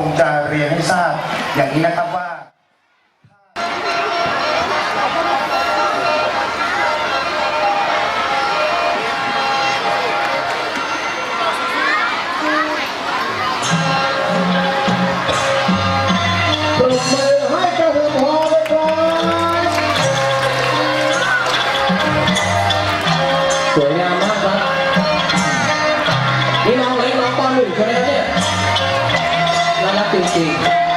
คงจะเรียนให้ทราบอย่างนี้นะครับว่า Thank you.